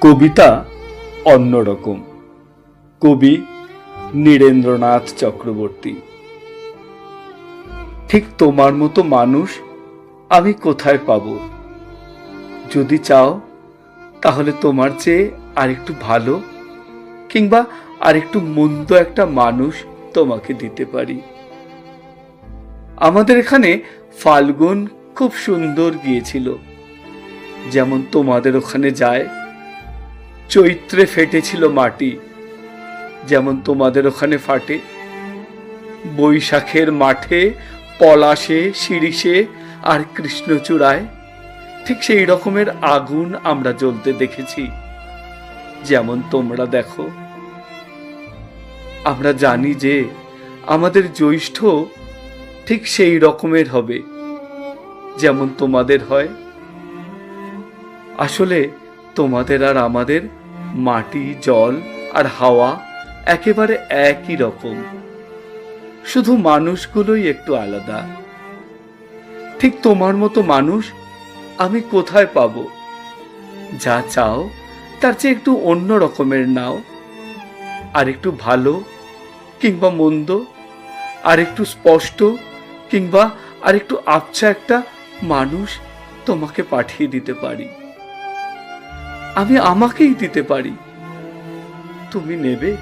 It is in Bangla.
কবিতা অন্যরকম। কবি নীরেন্দ্রনাথ চক্রবর্তী। ঠিক তোমার মতো মানুষ আমি কোথায় পাব? যদি চাও, তাহলে তোমার চেয়ে আরেকটু ভালো কিংবা আরেকটু মন্দ একটা মানুষ তোমাকে দিতে পারি। আমাদের এখানে ফাল্গুন খুব সুন্দর গিয়েছিল। যেমন তোমাদের ওখানে যায় চৈত্রে ফেটেছিল মাটি, যেমন তোমাদের ওখানে ফাটে। বৈশাখের মাঠে, পলাশে, শিরিষে আর কৃষ্ণচূড়ায় ঠিক সেই রকমের আগুন আমরা জ্বলতে দেখেছি। যেমন তোমরা দেখো। আমরা জানি যে আমাদের জ্যৈষ্ঠ ঠিক সেই রকমের হবে, যেমন তোমাদের হয়। আসলে তোমাদের আর আমাদের মাটি, জল আর হাওয়া একেবারে একই রকম। শুধু মানুষগুলোই একটু আলাদা। ঠিক তোমার মতো মানুষ আমি কোথায় পাব? যা চাও, তার চেয়ে একটু অন্য রকমের নাও। আর একটু ভালো কিংবা মন্দ, আর একটু স্পষ্ট কিংবা আর একটু আবছা একটা মানুষ তোমাকে পাঠিয়ে দিতে পারি। আমি আমাকেই দিতে পারি। তুমি নেবে?